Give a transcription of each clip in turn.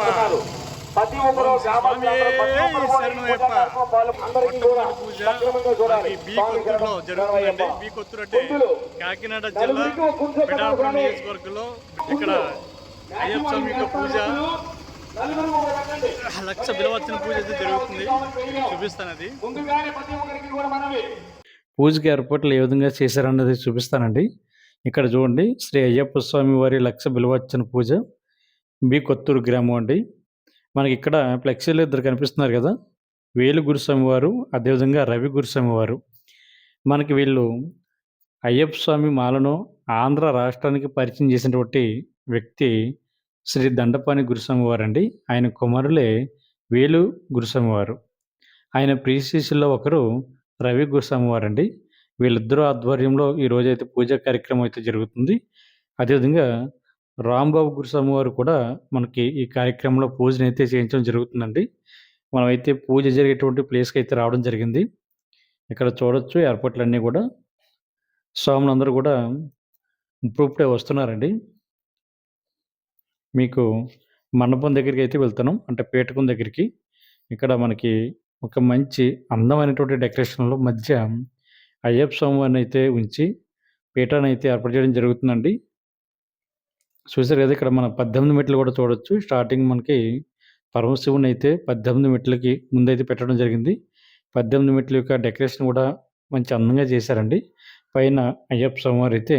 వస్తున్నారు ప్రతి ఒక్కరు జరుగుతుందండి. అంటే. కాకినాడ జిల్లా పిఠాపురం. నియోజకవర్గంలో ఇక్కడ అయ్యప్ప స్వామి యొక్క పూజ. లక్ష విలువచ్చిన పూజ అయితే జరుగుతుంది. చూపిస్తాను అది. ముందుగానే ప్రతి ఒక్కరికి కూడా మనవి. పూజకి ఏర్పాట్లు ఏ విధంగా చేశారన్నది చూపిస్తానండి. ఇక్కడ చూడండి శ్రీ అయ్యప్ప స్వామి వారి లక్ష బిలువచ్చిన పూజ. బి కొత్తూరు గ్రామం అండి. మనకి ఇక్కడ ఫ్లెక్సీలు ఇద్దరు కనిపిస్తున్నారు కదా. వేలు గురుస్వామి వారు అదేవిధంగా రవి గురుస్వామి వారు మనకి వీళ్ళు అయ్యప్ప స్వామి మాలను ఆంధ్ర రాష్ట్రానికి పరిచయం చేసినటువంటి వ్యక్తి శ్రీ దండపాని గురుస్వామి వారు అండి ఆయన కుమారులే వేలు గురుస్వామి వారు ఆయన ప్రీశిష్యుల్లో ఒకరు రవి గురుస్వామి వారండి వీళ్ళిద్దరూ ఆధ్వర్యంలో ఈరోజైతే పూజా కార్యక్రమం అయితే జరుగుతుంది. అదేవిధంగా రాంబాబు గురుస్వామి వారు కూడా మనకి ఈ కార్యక్రమంలో పూజను అయితే చేయించడం జరుగుతుందండి. మనమైతే పూజ జరిగేటువంటి ప్లేస్కి అయితే రావడం జరిగింది. ఇక్కడ చూడొచ్చు ఏర్పాట్లన్నీ కూడా. స్వాములందరూ కూడా ఇప్పుడే వస్తున్నారండి. మీకు మండపం దగ్గరికి అయితే వెళ్తున్నాం. అంటే పీఠకం దగ్గరికి. ఇక్కడ మనకి ఒక మంచి అందమైనటువంటి డెకరేషన్లో మధ్య అయ్యప్ప స్వామి అయితే ఉంచి పీఠాన్ని అయితే ఏర్పాటు చేయడం జరుగుతుందండి. చూసారు కదా ఇక్కడ మన పద్దెనిమిది మెట్లు కూడా చూడొచ్చు. స్టార్టింగ్ మనకి పరమశివుని అయితే పద్దెనిమిది మెట్లకి ముందైతే పెట్టడం జరిగింది. పద్దెనిమిది మెట్ల యొక్క డెకరేషన్ కూడా మంచి అందంగా చేశారండి. పైన అయ్యప్ప స్వామివారు అయితే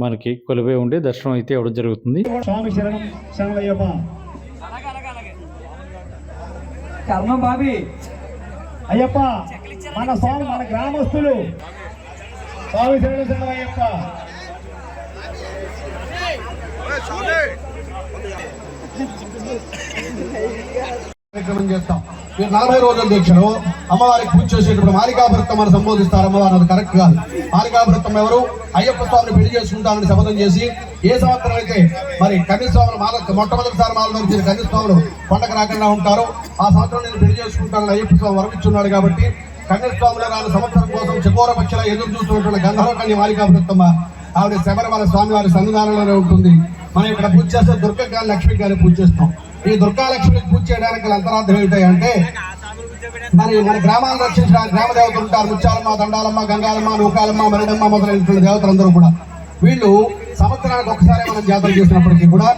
మనకి కొలువే ఉండి దర్శనం అయితే ఇవ్వడం జరుగుతుంది. అయ్యప్ప. మన స్వామి మన గ్రామస్తులు. స్వామి శరణం శరణయ్యప్ప కార్యక్రమం చేస్తాం. మీరు నలభై రోజుల దీక్షలో అమ్మవారికి పూజ చేసేటప్పుడు మాలికాభృత్తం అని సంబోధిస్తారు. అమ్మవారు అది కరెక్ట్ కాదు. మాలికాభృత్తం ఎవరు? అయ్యప్ప స్వామిని పెళ్ళి చేసుకుంటానని శపథం చేసి ఏ సంవత్సరం అయితే మరి కన్యస్వాములు మాల మొట్టమొదటిసారి మాల నుంచి కన్యస్వాములు పండగ రాకుండా ఉంటారో. ఆ సంవత్సరం నేను పెళ్ళి చేసుకుంటానని అయ్యప్ప స్వామి వరమిచ్చున్నాడు కాబట్టి కన్యస్వాములు రాని సంవత్సరం కోసం చకోర పక్షుల ఎదురు చూస్తున్నటువంటి గంధర్వ కన్య మాలికాభృత్తమ్మ ఆవిడ శబరిమల స్వామివారి సన్నిధానంలోనే ఉంటుంది. మనం ఇక్కడ పూజ చేస్తే దుర్గ లక్ష్మి గారిని పూజ చేస్తాం. ఈ దుర్గాలక్ష్మికి పూజ చేయడానికి అంతరార్థం ఏంటంటే మరి మన గ్రామాలను రక్షించడానికి గ్రామ దేవతలు ఉంటారు. ముత్యాలమ్మ దండాలమ్మ గంగాలమ్మ నూకాలమ్మ మరిడమ్మ మొదలైనటువంటి దేవతలందరూ కూడా. వీళ్ళు సంవత్సరానికి ఒకసారి మనం జాతర చేసినప్పటికీ కూడా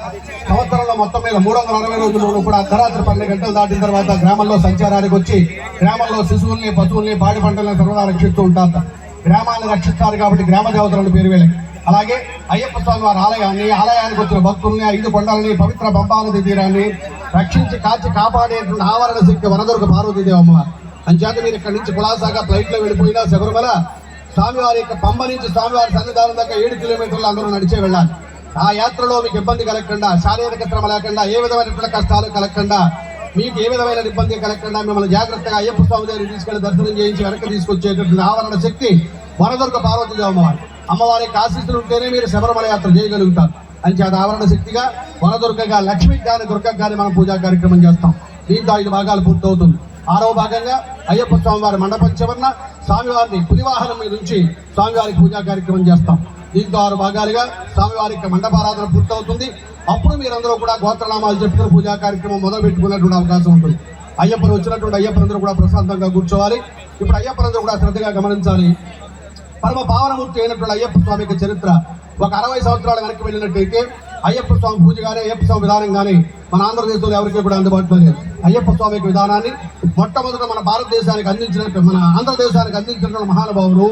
సంవత్సరంలో మొత్తం మీద మూడు వందల అరవై రోజులు కూడా అర్ధరాత్రి పన్నెండు గంటలు దాటిన తర్వాత గ్రామంలో సంచారానికి వచ్చి గ్రామంలో శిశువుల్ని పశువుల్ని పాడి పంటలను సర్వదా రక్షిస్తూ ఉంటారు. గ్రామాన్ని రక్షిస్తారు కాబట్టి గ్రామ దేవతలను పేరు వేలే అలాగే అయ్యప్ప స్వామి వారి ఆలయాన్ని ఆలయానికి వచ్చిన భక్తుల్ని ఐదు కొండలని పవిత్ర పంపానది తీరాన్ని రక్షించి కాచి కాపాడేటువంటి ఆవరణ శక్తి వనదొరకు పార్వతీదేవి అమ్మవారు. అంచేత మీరు ఇక్కడి నుంచి కులాసాగా ఫ్లైట్లో వెళ్ళిపోయినా శబరిమల స్వామివారి యొక్క పంబ నుంచి స్వామివారి సన్నిధానం దాకా ఏడు కిలోమీటర్లు అందరూ నడిచే వెళ్ళాలి. ఆ యాత్రలో మీకు ఇబ్బంది కలగకుండా శారీరక శ్రమ లేకుండా ఏ విధమైనటువంటి కష్టాలు కలగకుండా మీకు ఏ విధమైన ఇబ్బంది కలగకుండా మిమ్మల్ని జాగ్రత్తగా అయ్యప్ప స్వామి దగ్గరికి తీసుకెళ్ళి దర్శనం చేయించి వెనక్కి తీసుకొచ్చేటటువంటి ఆవరణ శక్తి వనదుర్గ పార్వతీదేవి అమ్మవారు అమ్మవారి ఆశీస్సులు ఉంటేనే మీరు శబరిమల యాత్ర చేయగలుగుతారు. అని చేత ఆవరణ శక్తిగా వనదుర్గగా లక్ష్మి గాని దుర్గ మనం పూజా కార్యక్రమం చేస్తాం. దీంతో ఐదు భాగాలు పూర్తవుతుంది. ఆరో భాగంగా అయ్యప్ప స్వామి వారి మండపం చివరన స్వామివారిని పులివాహనం మీద నుంచి స్వామివారికి పూజా కార్యక్రమం చేస్తాం. దీంతో ఆరు భాగాలుగా స్వామివారికి మండపారాధన పూర్తవుతుంది. అప్పుడు మీరందరూ కూడా గోత్రనామాలు చెప్పుకుని పూజా కార్యక్రమం మొదలు పెట్టుకునేటువంటి అవకాశం ఉంటుంది. అయ్యప్పను వచ్చినటువంటి అయ్యప్పనందరూ కూడా ప్రశాంతంగా కూర్చోవాలి. ఇప్పుడు అయ్యప్పనందరూ కూడా శ్రద్ధగా గమనించాలి. పరమ భావనమూర్తి అయినటువంటి అయ్యప్ప స్వామి యొక్క చరిత్ర. ఒక అరవై సంవత్సరాల వెనక్కి వెళ్ళినట్టయితే అయ్యప్ప స్వామి పూజ కానీ అయ్యప్ప స్వామి విధానం కానీ మన ఆంధ్రదేశంలో ఎవరికీ కూడా అందుబాటులో లేదు. అయ్యప్ప స్వామి యొక్క విధానాన్ని మొట్టమొదట మన భారతదేశానికి అందించినట్టు మన ఆంధ్రదేశానికి అందించినటువంటి మహానుభావులు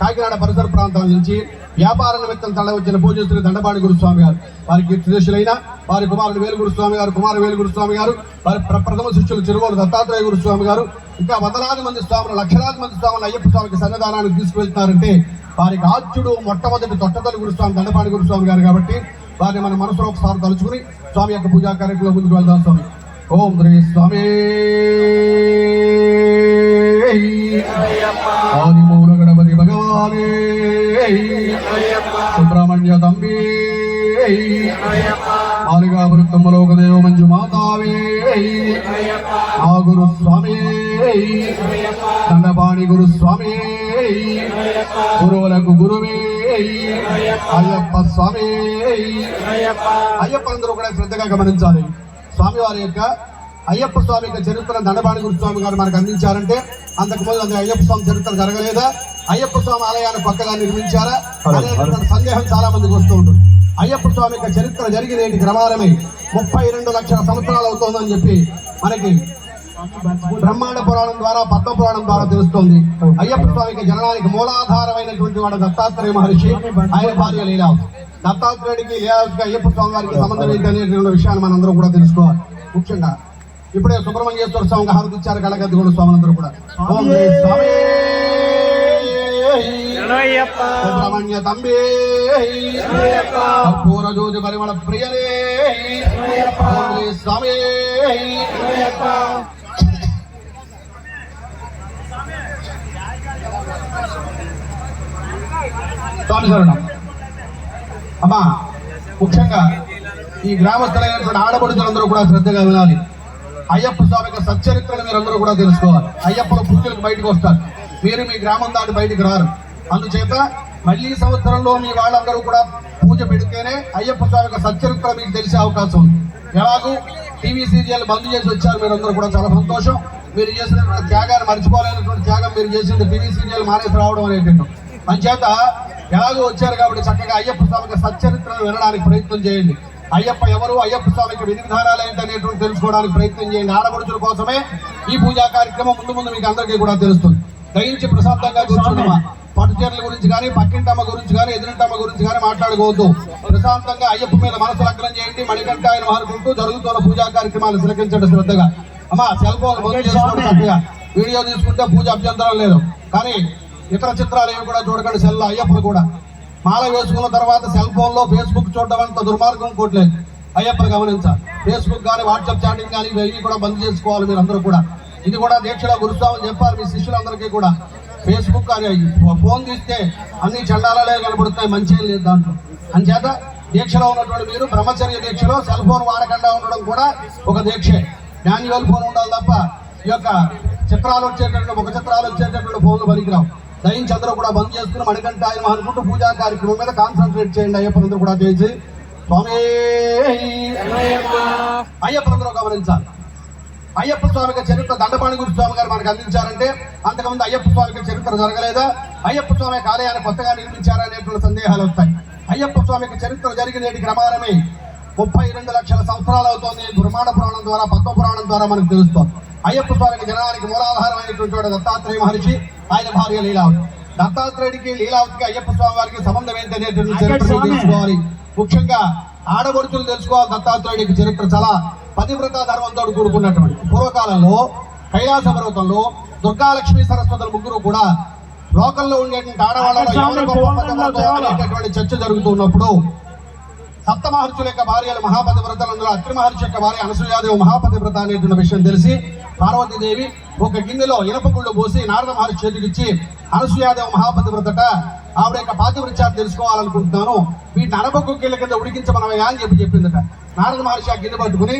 కాకినాడ పరిసర ప్రాంతాల నుంచి వ్యాపార నిమిత్తం తల పూజిస్తున్న దండపాడి గురుస్వామి గారు. వారికి కీర్తిదేశులైన వారి కుమారుడు వేలుగురు స్వామి గారు కుమారు వేలుగురు స్వామి గారు వారి ప్రప్రథమ శిష్యులు చిరువోలు దత్తాత్రేయ గురుస్వామి గారు ఇంకా వందలాది మంది స్వాములు లక్షలాది మంది స్వాములు అయ్యప్ప స్వామికి సన్నిధానానికి తీసుకువెళ్తున్నారంటే వారికి ఆద్యుడు మొట్టమొదటి తొట్టతల్లి గురుస్వామి దండపాణి గురుస్వామి గారు కాబట్టి వారిని మన మనసులో ఒకసారి తలుచుకుని స్వామి యొక్క పూజా కార్యక్రమంలో ముందుకు వెళ్దాం స్వామి. ఓం శ్రీ స్వామి. గురు స్వామి గురువులకు గురువే. అయ్యప్ప స్వామి. అయ్యప్ప అందరూ కూడా శ్రద్ధగా గమనించాలి. స్వామివారి యొక్క అయ్యప్ప స్వామి యొక్క చరిత్ర దండపాణి గురు స్వామి గారు మనకు అందించారంటే అంతకుముందు అది అయ్యప్ప స్వామి చరిత్ర జరగలేదా? అయ్యప్ప స్వామి ఆలయాన్ని కొత్తగా నిర్మించారా? అనేటువంటి సందేహం చాలా మందికి వస్తూ ఉంటుంది. అయ్యప్ప స్వామి యొక్క చరిత్ర జరిగినేటి క్రమాలమై ముప్పై రెండు లక్షల సంవత్సరాలు అవుతోందని చెప్పి మనకి బ్రహ్మాండ పురాణం ద్వారా పద్మ పురాణం ద్వారా తెలుస్తోంది. అయ్యప్ప స్వామికి జననానికి మూలాధారమైనటువంటి వాడు దత్తాత్రేయ మహర్షి. ఆయన భార్య లీలావతి దత్తాత్రేయుడికి లీలావతికి అయ్యప్ప స్వామి వారికి సంబంధం ఏంటి అనేటువంటి విషయాన్ని మనందరం కూడా తెలుసుకోవాలి. ముఖ్యంగా ఇప్పుడే సుబ్రహ్మణ్యేశ్వర స్వామికి హారతి ఇచ్చారు కళగద్ది కూడా స్వాములందరూ కూడా. ఓం స్వామి. సుబ్రహ్మణ్య తంబే. కర్పూర జ్యోతి పరిమళ ప్రియలే. స్వామి. స్వామి శరణం అమ్మా ముఖ్యంగా ఈ గ్రామస్థులైనటువంటి ఆడబడుతులందరూ కూడా శ్రద్ధగా వినాలి. అయ్యప్ప స్వామి యొక్క సచ్చరిత్రను మీరందరూ కూడా తెలుసుకోవాలి. అయ్యప్పల పూజలకు బయటకు వస్తారు. మీరు మీ గ్రామం దాటి బయటకు రారు. అందుచేత మళ్ళీ సంవత్సరంలో మీ వాళ్ళందరూ కూడా పూజ పెడితేనే అయ్యప్ప స్వామి యొక్క సచ్చరిత్ర మీకు తెలిసే అవకాశం ఉంది. ఎలాగూ టీవీ సీరియల్ బంద్ చేసి వచ్చారు మీరందరూ కూడా చాలా సంతోషం. మీరు చేసిన త్యాగాన్ని మర్చిపోలేనటువంటి త్యాగం మీరు చేసిన టీవీ సీరియల్ మానేసి రావడం అనేటువంటి అంచేత ఎలాగో వచ్చారు కాబట్టి చక్కగా అయ్యప్ప స్వామికి సచ్చరిత్రను వినడానికి ప్రయత్నం చేయండి. అయ్యప్ప ఎవరు? అయ్యప్ప స్వామికి విధి విధానాలు ఏంటి అనేటువంటి తెలుసుకోవడానికి ప్రయత్నం చేయండి. ఆడపడుచుల కోసమే ఈ పూజా కార్యక్రమం ముందు ముందు మీకు అందరికీ కూడా తెలుస్తుంది. దయించి ప్రశాంతంగా కూర్చున్నామా పట్టు చీరల గురించి కానీ పక్కింటమ్మ గురించి కానీ ఎదురింటమ్మ గురించి కానీ మాట్లాడుకోవద్దు. ప్రశాంతంగా అయ్యప్ప మీద మనసు లగ్నం చేయండి మణికంఠ ఆయన మారుకుంటూ జరుగుతున్న పూజా కార్యక్రమాలు తిలకించండి శ్రద్ధగా. అమ్మా సెల్ ఫోన్ చేసుకోండి చక్కగా. వీడియో తీసుకుంటే పూజ అభ్యంతరం లేదు. కానీ ఇతర చిత్రాలు ఏవి కూడా చూడకండి సెల్ అయ్యప్పలు కూడా. మాల వేసుకున్న తర్వాత సెల్ ఫోన్లో ఫేస్బుక్ చూడడం అంత దుర్మార్గం కోట్లేదు అయ్యప్పుడు గమనించాలి. ఫేస్బుక్ కానీ వాట్సాప్ చాటింగ్ కానీ ఇవన్నీ కూడా బంద్ చేసుకోవాలి మీరు అందరూ కూడా. ఇది కూడా దీక్షలో గురుస్వామి చెప్పాలి మీ శిష్యులందరికీ కూడా. ఫేస్బుక్ కానీ ఫోన్ తీస్తే అన్ని చండాలలే కనబడుతున్నాయి మంచి లేదు దాంట్లో. అంచేత దీక్షలో ఉన్నటువంటి మీరు బ్రహ్మచర్య దీక్షలో సెల్ ఫోన్ వాడకుండా ఉండడం కూడా ఒక దీక్షే. మాన్యువల్ ఫోన్ ఉండాలి తప్ప ఈ యొక్క చిత్రాలు వచ్చేటటువంటి ముఖ చిత్రాలు వచ్చేటటువంటి ఫోన్లు పనికిరావు. దయించి అందరూ కూడా బంద్ చేసుకుని మణికంట ఆయన అనుకుంటూ పూజా కార్యక్రమం మీద కాన్సన్ట్రేట్ చేయండి. అయ్యప్పనందరూ కూడా చేసి స్వామి అయ్యప్పనందరూ గమనించాలి. అయ్యప్ప స్వామికి చరిత్ర దండపాణి గురు స్వామి గారు మనకు అందించారంటే అంతకుముందు అయ్యప్ప స్వామికి చరిత్ర జరగలేదా? అయ్యప్ప స్వామి ఆలయాన్ని కొత్తగా నిర్మించారా అనేటువంటి సందేహాలు వస్తాయి. అయ్యప్ప స్వామికి చరిత్ర జరిగినేటి క్రమారమే ముప్పై రెండు లక్షల సంవత్సరాలు అవుతోంది. బ్రహ్మాండ పురాణం ద్వారా పద్మ పురాణం ద్వారా మనకు తెలుస్తోంది. అయ్యప్ప స్వామికి జనానికి మూలాధారమైనటువంటి దత్తాత్రేయ మహర్షి. ఆయన భార్య లీలావతి. దత్తాత్రేయుడికి లీలావతికి అయ్యప్ప స్వామి వారికి సంబంధం ఏంటి అనేటువంటి చరిత్ర తెలుసుకోవాలి. ముఖ్యంగా ఆడబడుచులు తెలుసుకోవాలి దత్తాత్రేయుడికి. చరిత్ర చాలా పతివ్రత ధర్మంతో కూడుకున్నటువంటి. పూర్వకాలంలో కైలాస పర్వతంలో దుర్గాలక్ష్మి సరస్వతుల ముగ్గురు కూడా లోకల్లో ఉండేటువంటి అనేటటువంటి చర్చ జరుగుతున్నప్పుడు సప్తమహర్షుల యొక్క భార్యలు మహాపతివ్రతలు అందులో అత్రి మహర్షి యొక్క భార్య అనసూయాదేవి మహాపతివ్రత అనేటువంటి విషయం తెలిసి పార్వతీదేవి ఒక గిన్నెలో ఇనపగుళ్ళు పోసి నారద మహర్షి చేతికిచ్చి అనసూయాదేవి మహాపతివ్రతట ఆవిడ యొక్క పాతివృత్యాన్ని తెలుసుకోవాలనుకుంటున్నాను. వీటిని అనపకు గిళ్ళ కింద ఉడికించమనవయ్యా అని చెప్పి చెప్పిందట. నారద మహర్షి ఆ గిన్నె పట్టుకుని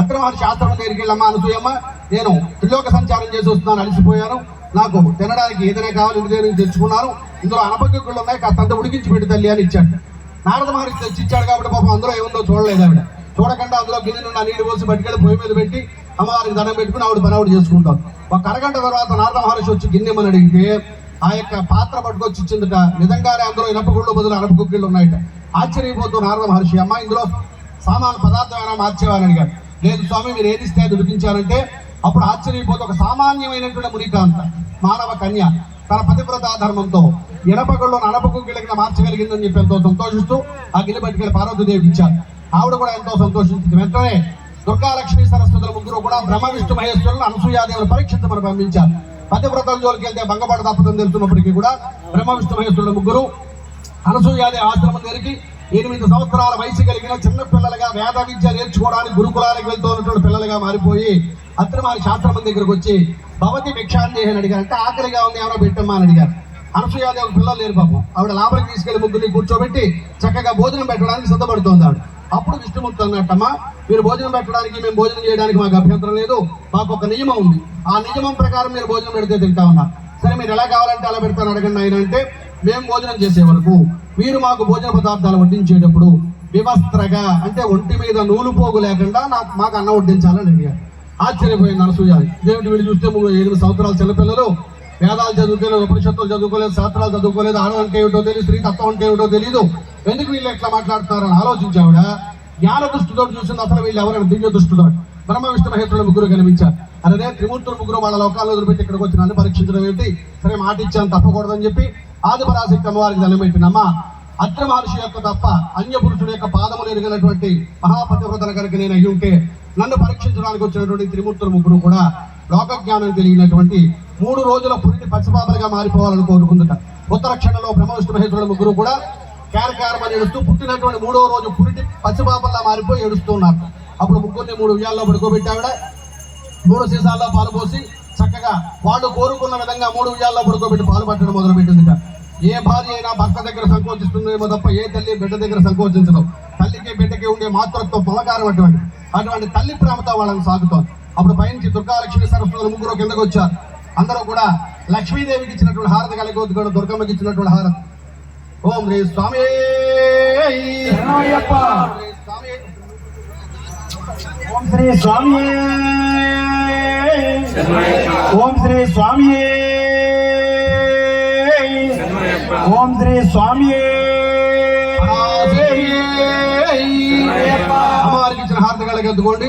అత్రి మహర్షి ఆశ్రమం దగ్గరికి వెళ్ళమ్మా అనసూయమ్మ నేను త్రిలోక సంచారం చేసి వస్తున్నాను అలసిపోయాను. నాకు తినడానికి ఏదైనా కావాలి ఉదయం దగ్గర తెచ్చుకున్నాను. ఇందులో అనపగ్గుళ్ళు ఉన్నాయి కాస్త ఉడికించి పెట్టి తల్లి అని ఇచ్చాడు. నారద మహర్షి తెచ్చిచ్చాడు కాబట్టి పాపం అందులో ఏముందో చూడలేదు ఆవిడ. చూడకుండా అందులో గిన్నె నుండి ఆ నీళ్ళు పోసి పట్టుకెళ్ళి పొయ్యి మీద పెట్టి అమ్మవారికి దండం పెట్టుకుని ఆవిడ పని ఆవిడ చేసుకుంటాం. ఒక అరగంట తర్వాత నారద మహర్షి వచ్చి గిన్నెమని అడిగితే ఆ యొక్క పాత్ర పట్టుకొచ్చి ఇచ్చిందట నిజంగానే అందులో ఇనపగుళ్ళు బదులు అనపగుళ్ళు ఉన్నాయట. ఆశ్చర్యపోతూ నారద మహర్షి అమ్మ ఇందులో సామాను పదార్థం ఏమైనా మార్చేవారని అడిగాడు. లేదు స్వామి మీరు ఏది ఇస్తే అది ఉడికించారంటే అప్పుడు ఆశ్చర్యపోతూ ఒక సామాన్యమైనటువంటి మునికాంత మానవ కన్య తన పతివ్రత ధర్మంతో ఇనపగుళ్ళు నడపకు గిళ్ళకి మార్చగలిగిందని చెప్పి ఎంతో సంతోషిస్తూ ఆ గిన్నె పార్వతీదేవికి ఇచ్చారు. ఆవిడ కూడా ఎంతో సంతోషించింది. వెంటనే దుర్గాలక్ష్మి సరస్వతుల ముగ్గురు కూడా బ్రహ్మ విష్ణు మహేశ్వరులను అనసూయాదేవులు పరీక్షించమని పంపించారు. పతివ్రతం జోలికి వెళ్తే భంగపడ తప్పదని తెలుస్తున్నప్పటికీ కూడా బ్రహ్మ విష్ణు మహేశ్వరుల ముగ్గురు అనసూయాదేవి ఆశ్రమం దగ్గరికి ఎనిమిది సంవత్సరాల వయసు కలిగిన చిన్న పిల్లలుగా వేద విద్య నేర్చుకోవడానికి గురుకులానికి వెళ్తూ ఉన్నటువంటి పిల్లలుగా మారిపోయి అత్రమారి శాస్త్రమం దగ్గరకు వచ్చి భవతి భిక్షాన్ని అడిగారు అంటే ఆకలిగా ఉంది ఏమైనా పెట్టమ్మా అని అడిగారు. అనసూయాది ఒక పిల్లలు లేరు పాపం. ఆవిడ లోపలికి తీసుకెళ్ళి ముగ్గురిని కూర్చోబెట్టి చక్కగా భోజనం పెట్టడానికి సిద్ధపడుతోంది ఆవిడ. అప్పుడు విష్ణుమూర్తి అన్నట్టమ్మా మీరు భోజనం పెట్టడానికి మేము భోజనం చేయడానికి మాకు అభ్యంతరం లేదు. మాకు ఒక నియమం ఉంది. ఆ నియమం ప్రకారం మీరు భోజనం పెడితే తింటా సరే మీరు ఎలా కావాలంటే అలా పెడతాను అడగండి ఆయన అంటే మేము భోజనం చేసే వరకు మీరు మాకు భోజన పదార్థాలు వడ్డించేటప్పుడు వివస్త్రగా అంటే ఒంటి మీద నూలు పోగు లేకుండా నాకు మాకు అన్నం వడ్డించాలని అడిగారు. ఆశ్చర్యపోయింది అనసూయ. దేవుడి వీళ్ళు చూస్తే మూడు ఎనిమిది సంవత్సరాల చిన్నపిల్లలు? వేదాలు చదువుకోలేదు ఉపనిషత్తులు చదువుకోలేదు శాస్త్రాలు చదువుకోలేదు ఆడ అంటే ఏమిటో తెలియదు స్త్రీ తత్వం అంటే ఏమిటో తెలియదు ఎందుకు వీళ్ళు ఎట్లా మాట్లాడుతున్నారని ఆలోచించావిడ జ్ఞాన దృష్టితో చూసింది అసలు వీళ్ళు ఎవరైనా దివ్య దృష్టితో. బ్రహ్మ విష్ణు మహేశ్వరుల ముగ్గురు కనిపించారు. అదే త్రిమూర్తులు ముగ్గురు వాళ్ళ లోకాల్లో వదిలిపెట్టి ఇక్కడికి వచ్చి నన్ను పరీక్షించడం ఏంటి? సరే మాట ఇచ్చాను తప్పకూడదని చెప్పి ఆదిపరాశక్తి అమ్మవారికి దండం పెట్టినమ్మా అత్రి మహర్షి యొక్క తప్ప అన్య పురుషుడు యొక్క పాదములు ఎరిగినటువంటి మహాపతివ్రతను కనుక నేను అయ్యి ఉంటే నన్ను పరీక్షించడానికి వచ్చినటువంటి త్రిమూర్తుల ముగ్గురు కూడా లోక జ్ఞానం కలిగినటువంటి మూడు రోజుల పురిటి పచ్చిపాపలుగా మారిపోవాలని కోరుకుందట ఉత్తర బ్రహ్మ విష్ణు మహేశ్వరుల ముగ్గురు కూడా కేరకారమని ఏడుస్తూ పుట్టినటువంటి మూడో రోజు పురిటి పచ్చిపాపల్లా మారిపోయి ఏడుస్తూ ఉన్నారు. అప్పుడు ముగ్గురిని మూడు ఉయ్యాల్లో పడుకోబెట్టావిడ మూడు సీసాల్లో పాలు పోసి చక్కగా వాళ్ళు కోరుకున్న విధంగా మూడు ఉయ్యాల్లో పడుకోబెట్టి పాలు పట్టడం మొదలుపెట్టిందిట ఏ భార్య అయినా భర్త దగ్గర సంకోచిస్తుందేమో తప్ప ఏ తల్లి బిడ్డ దగ్గర సంకోచించడం తల్లికి బిడ్డకి ఉండే మాతృత్వం పొలకారం అటువంటి అటువంటి తల్లి ప్రేమతో వాళ్ళని సాగుతోంది. అప్పుడు పైనుంచి దుర్గాలక్ష్మి సరస్వతులు ముగ్గురు కిందకు వచ్చారు. అందరూ కూడా లక్ష్మీదేవికి ఇచ్చినటువంటి హారతి కలిగి దుర్గమ్మకి ఇచ్చినటువంటి హారతి ఓం శ్రీ స్వామి ఓం శ్రీ స్వామి ఓం శ్రీ స్వామి ఓం శ్రీ స్వామి అమ్మవారికి ఇచ్చిన హారతగాళ్ళకి ఎత్తుకోండి